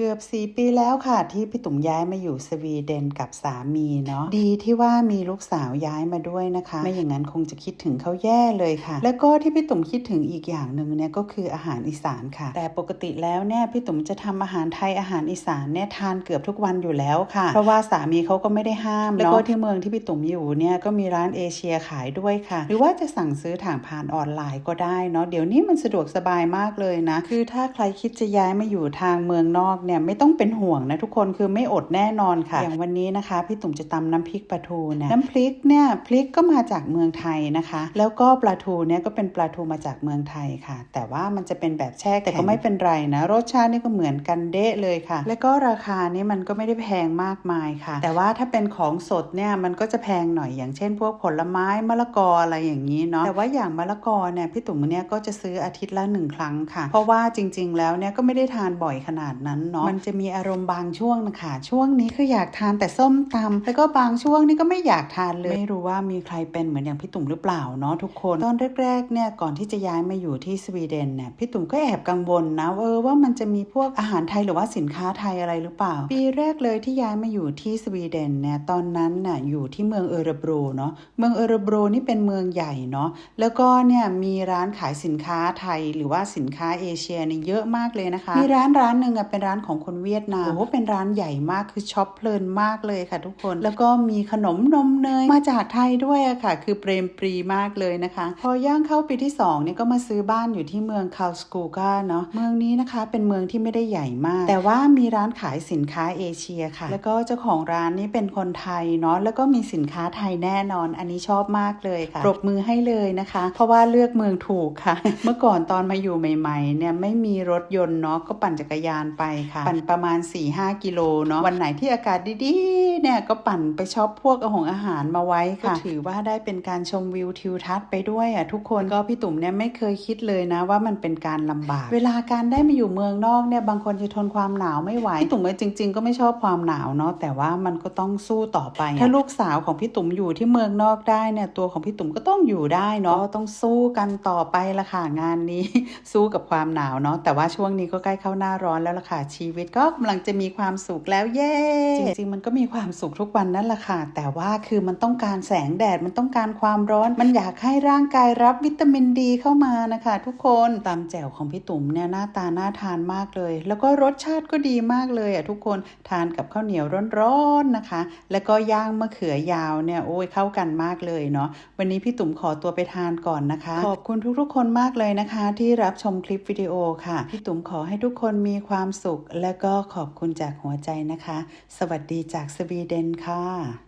เกือบ4ปีแล้วค่ะที่พี่ตุ๋มย้ายมาอยู่สวีเดนกับสามีเนาะดีที่ว่ามีลูกสาวย้ายมาด้วยนะคะ ไม่อย่างนั้นคงจะคิดถึงเขาแย่เลยค่ะ แล้วก็ที่พี่ตุ๋มคิดถึงอีกอย่างหนึ่งเนี่ยก็คืออาหารอีสานค่ะ แต่ปกติแล้วเนี่ยพี่ตุ๋มจะทำอาหารไทยอาหารอีสานเนี่ยทานเกือบทุกวันอยู่แล้วค่ะ เพราะว่าสามีเขาก็ไม่ได้ห้ามแล้วก็ที่เมืองที่พี่ตุ๋มอยู่เนี่ยก็มีร้านเอเชียขายด้วยค่ะ หรือว่าจะสั่งซื้อทางผ่านออนไลน์ก็ได้เนาะเดี๋ยวนี้มันสะดวกสบายมากเลยนะ คือถ้าใครคิดจะย้ายมาอยู่ทางเมืองนอกเนี่ยไม่ต้องเป็นห่วงนะทุกคนคือไม่อดแน่นอนค่ะ อย่างวันนี้นะคะ พี่ตุ๋มจะตำน้ำพริกปลาทูนะน้ำพริกเนี่ยพริกก็มาจากเมืองไทยนะคะ แล้วก็ปลาทูเนี่ยก็เป็นปลาทูมาจากเมืองไทยค่ะ แต่ว่ามันจะเป็นแบบแช่แต่ก็ไม่เป็นไรนะ รสชาตินี่ก็เหมือนกันเดะเลยค่ะ แล้วก็ราคานี่มันก็ไม่ได้แพงมากมายค่ะ แต่ว่าถ้าเป็นของสดเนี่ยมันก็จะแพงหน่อยอย่างเช่น พวกผลไม้มะละกออะไรอย่างนี้เนาะแต่ว่าอย่างมะละกอเนี่ยพี่ตุ๋มเนี่ยก็จะซื้ออาทิตย์ละหนึ่งครั้งค่ะ เพราะว่าจริง ๆ แล้วเนี่ยก็ไม่ได้ทานบ่อยขนาดนั้นเนาะมันจะมีอารมณ์บางช่วงนะคะช่วงนี้คืออยากทานแต่ส้มตำแล้วก็บางช่วงนี่ก็ไม่อยากทานเลยไม่รู้ว่ามีใครเป็นเหมือนอย่างพี่ตุ๋มหรือเปล่าเนาะทุกคนตอนแรกๆเนี่ยก่อนที่จะย้ายมาอยู่ที่สวีเดนเนี่ยพี่ตุ๋มก็แอบกังวลนะเออว่ามันจะมีพวกอาหารไทยหรือว่าสินค้าไทยอะไรหรือเปล่า ปีแรกเลยที่ย้ายมาอยู่ที่สวีเดนเนี่ยตอนนั้นน่ะอยู่ที่เมืองเออร์โบรเนาะเมืองเออร์โบรนี่เป็นเมืองใหญ่เนาะแล้วก็เนี่ยมีร้านขายสินค้าไทยหรือว่าสินค้าเอเชียเนี่ยเยอะมากเลยนะคะมีร้านร้านหนึ่งอะเป็นร้านของคนเวียดนามโอ้โหเป็นร้านใหญ่มากคือช็อปเพลินมากเลยค่ะทุกคน แล้วก็มีขนมนมเนยมาจากไทยด้วยอะค่ะ คือเปรมปรีมากเลยนะคะ พอย่างเข้าปีที่2เนี่ยก็มาซื้อบ้านอยู่ที่เมืองคาลสกูกาเนาะเมืองนี้นะคะเป็นเมืองที่ไม่ได้ใหญ่มาก แต่ว่ามีร้านขายสินค้าเอเชียค่ะ แล้วก็เจ้าของร้านนี้เป็นคนไทยเนาะแล้วก็มีสินค้าไทยแน่นอน อันนี้ชอบมากเลยค่ะปรบมือให้เลยนะคะ เพราะว่าเลือกเมืองถูกค่ะ เมื่อก่อนตอนมาอยู่ใหม่ๆเนี่ยไม่มีรถยนต์เนาะก็ปั่นจักรยานไปค่ะ ปั่นประมาณ 4-5 กิโลเนาะวันไหนที่อากาศดีๆเนี่ยก็ปั่นไปช็อปพวกอาหงอาหารมาไว้ค่ะก็ถือว่าได้เป็นการชมวิวทิวทัศน์ไปด้วยอะทุกคนก็พี่ตุ่มเนี่ยไม่เคยคิดเลยนะว่ามันเป็นการลำบาก เวลาการได้มาอยู่เมืองนอกเนี่ยบางคนจะทนความหนาวไม่ไหวพี่ตุ่มเองจริง ๆ ก็ไม่ชอบความหนาวเนาะแต่ว่ามันก็ต้องสู้ต่อไป ถ้าลูกสาวของพี่ตุ่มอยู่ที่เมืองนอกได้เนี่ยตัวของพี่ตุ่มก็ต้องอยู่ได้เนาะก็ต้องสู้กันต่อไปละค่ะงานนี้ สู้กับความหนาวเนาะแต่ว่าช่วงนี้ก็ใกล้เข้าหน้าร้อนแล้วล่ะค่ะชีวิตก็กำลังจะมีความสุขแล้วเย้จริงๆมันก็มีความสุขทุกวันนั่นแหละค่ะ แต่ว่าคือมันต้องการแสงแดดมันต้องการความร้อน มันอยากให้ร่างกายรับวิตามินดีเข้ามานะคะ ทุกคนตามแจ่วของพี่ตุ๋มเนี่ยหน้าตาน่าทานมากเลย แล้วก็รสชาติก็ดีมากเลยอะทุกคนทานกับข้าวเหนียวร้อนๆนะคะ แล้วก็ย่างมะเขือยาวเนี่ยโอ้ยเข้ากันมากเลยเนาะวันนี้พี่ตุ๋มขอตัวไปทานก่อนนะคะ ขอบคุณทุกๆ คนมากเลยนะคะ ที่รับชมคลิปวิดีโอค่ะ พี่ตุ๋มขอให้ทุกคนมีความสุขและก็ขอบคุณจากหัวใจนะคะ สวัสดีจากสวีเดนค่ะ